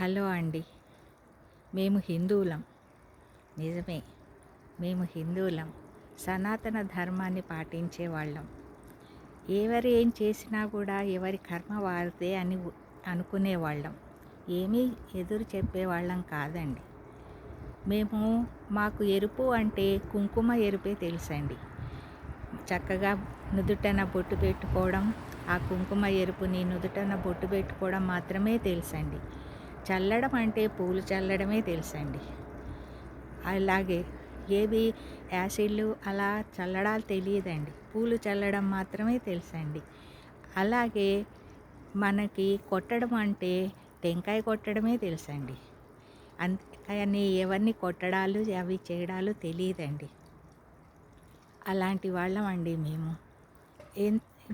Hello అండి. మేము హిందువులం. నిజమే. మేము హిందువులం. సనాతన ధర్మాన్ని పాటించే వాళ్ళం. ఎవరు ఏం చేసినా కూడా ఎవరి కర్మ వారిదే అని అనుకునేవాళ్ళం ఏమీ ఎదురు చెప్పేవాళ్ళం కాదండి. మేము మాకు ఎరుపు అంటే కుంకుమ ఎరుపే తెలుసండి. చక్కగా నుదుటన బొట్టు పెట్టుకోవడం ఆ కుంకుమ ఎరుపుని నుదుటన బొట్టు పెట్టుకోవడం మాత్రమే తెలుసండి. చల్లడం అంటే పూలు చల్లడమే తెలుసండి. అలాగే ఏవి యాసిడ్లు అలా చల్లడాలు తెలియదండి. పూలు చల్లడం మాత్రమే తెలుసండి. అలాగే మనకి కొట్టడం అంటే టెంకాయ కొట్టడమే తెలుసండి. అంతే ఎవరిని కొట్టడాలు అవి చేయడాలు తెలియదండి. అలాంటి వాళ్ళం అండి మేము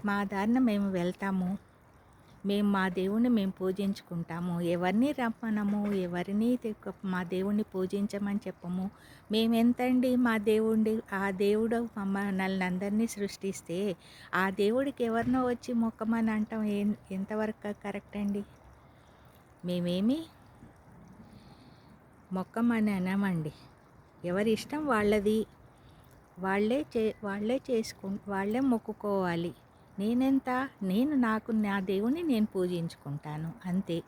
మా దారిన మేము వెళ్తాము. మేము మా దేవుణ్ణి మేము పూజించుకుంటాము. ఎవరిని రమ్మనము ఎవరిని మా దేవుణ్ణి పూజించమని చెప్పము. మేమెంతండి మా దేవుడి ఆ దేవుడు మమ్మల్ని అందరినీ సృష్టిస్తే ఆ దేవుడికి ఎవరినో వచ్చి మొక్కమని అంటాం. ఎంతవరకు కరెక్ట్ అండి? మేమేమి మొక్కమని అనమండి. ఎవరి ఇష్టం వాళ్ళది. వాళ్ళే చే వాళ్ళే చేసుకు వాళ్ళే మొక్కుకోవాలి. నేనెంత? నేను నాకు నా దేవుణ్ణి నేను పూజించుకుంటాను. అంతే.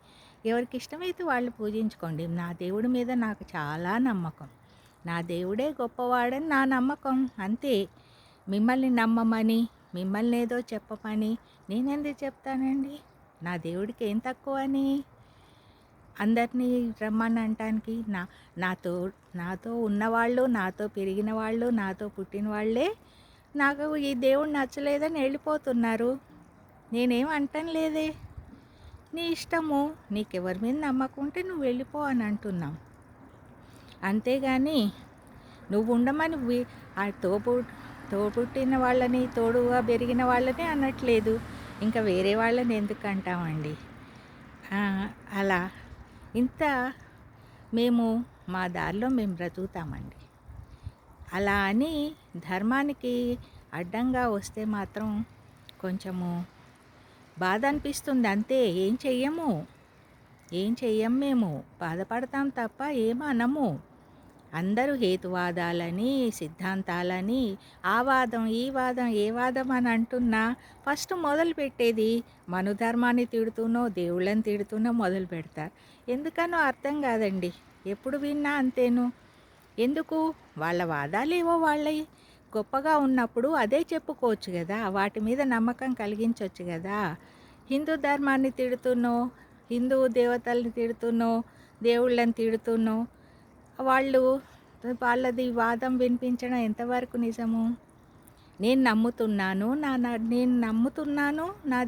ఎవరికి ఇష్టమైతే వాళ్ళు పూజించుకోండి. నా దేవుడి మీద నాకు చాలా నమ్మకం. నా దేవుడే గొప్పవాడని నా నమ్మకం. అంతే. మిమ్మల్ని నమ్మమని మిమ్మల్ని ఏదో చెప్పమని నేనెందుకు చెప్తానండి? నా దేవుడికి ఏం తక్కువ అని అందరినీ రమ్మని అంటానికి నా నాతో నాతో ఉన్నవాళ్ళు నాతో పెరిగిన వాళ్ళు నాతో పుట్టిన వాళ్ళే నాకు ఈ దేవుడు నచ్చలేదని వెళ్ళిపోతున్నారు. నేనేం అంటం లేదే. నీ ఇష్టము నీకెవరి మీద నమ్మకం ఉంటే నువ్వు వెళ్ళిపో అని అంటున్నాం. అంతేగాని నువ్వు ఉండమని ఆ తోపు తోపుట్టిన వాళ్ళని తోడుగా పెరిగిన వాళ్ళని అనట్లేదు. ఇంకా వేరే వాళ్ళని ఎందుకు అంటామండి? అలా. ఇంత మేము మా దారిలో మేము బ్రతుకుతామండి. అలా అని ధర్మానికి అడ్డంగా వస్తే మాత్రం కొంచెము బాధ అనిపిస్తుంది అంతే ఏం చెయ్యము? ఏం చెయ్యం మేము? బాధపడతాం తప్ప ఏమనము అందరూ హేతువాదాలని సిద్ధాంతాలని ఆ వాదం ఈ వాదం ఏ వాదం అని అంటున్నా ఫస్ట్ మొదలు పెట్టేది మనుధర్మాన్ని తిడుతూనో దేవుళ్ళని తిడుతూనో మొదలు పెడతారు. ఎందుకనో అర్థం కాదండి. ఎప్పుడు విన్నా అంతేను. ఎందుకు? వాళ్ళ వాదాలేవో వాళ్ళవి గొప్పగా ఉన్నప్పుడు అదే చెప్పుకోవచ్చు కదా వాటి మీద నమ్మకం కలిగించవచ్చు కదా హిందూ ధర్మాన్ని తిడుతున్నో హిందూ దేవతల్ని తిడుతున్నో దేవుళ్ళని తిడుతున్నో వాళ్ళు వాళ్ళది వాదం వినిపించడం ఎంతవరకు నిజము? నేను నమ్ముతున్నాను నా నేను నమ్ముతున్నాను నా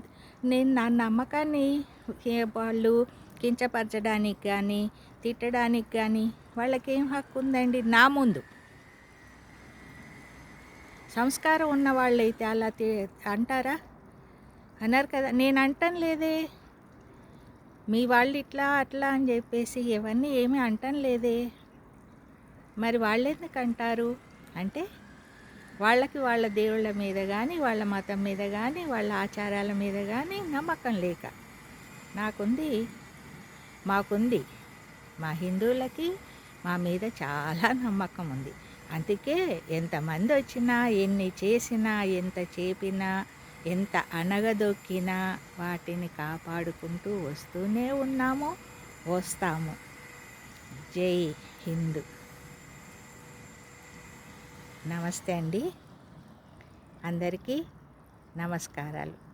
నేను నా నమ్మకాన్ని వాళ్ళు కించపరచడానికి కానీ తిట్టడానికి కానీ వాళ్ళకేం హక్కు ఉందండి నా ముందు. సంస్కారం ఉన్న వాళ్ళైతే అలా అంటారా? అన్నారు కదా నేను అంటం లేదే. మీ వాళ్ళు ఇట్లా అట్లా అని చెప్పేసి ఇవన్నీ ఏమీ అంటం లేదే. మరి వాళ్ళు ఎందుకు అంటారు అంటే వాళ్ళకి వాళ్ళ దేవుళ్ళ మీద కానీ వాళ్ళ మతం మీద కానీ వాళ్ళ ఆచారాల మీద కానీ నమ్మకం లేక. నాకుంది మాకుంది. మా హిందువులకి మా మీద చాలా నమ్మకం ఉంది. అందుకే ఎంతమంది వచ్చినా ఎన్ని చేసినా ఎంత చేపినా ఎంత అనగదొక్కినా వాటిని కాపాడుకుంటూ వస్తూనే ఉన్నాము వస్తాము. జై హిందూ. నమస్తే అండి. అందరికీ నమస్కారాలు.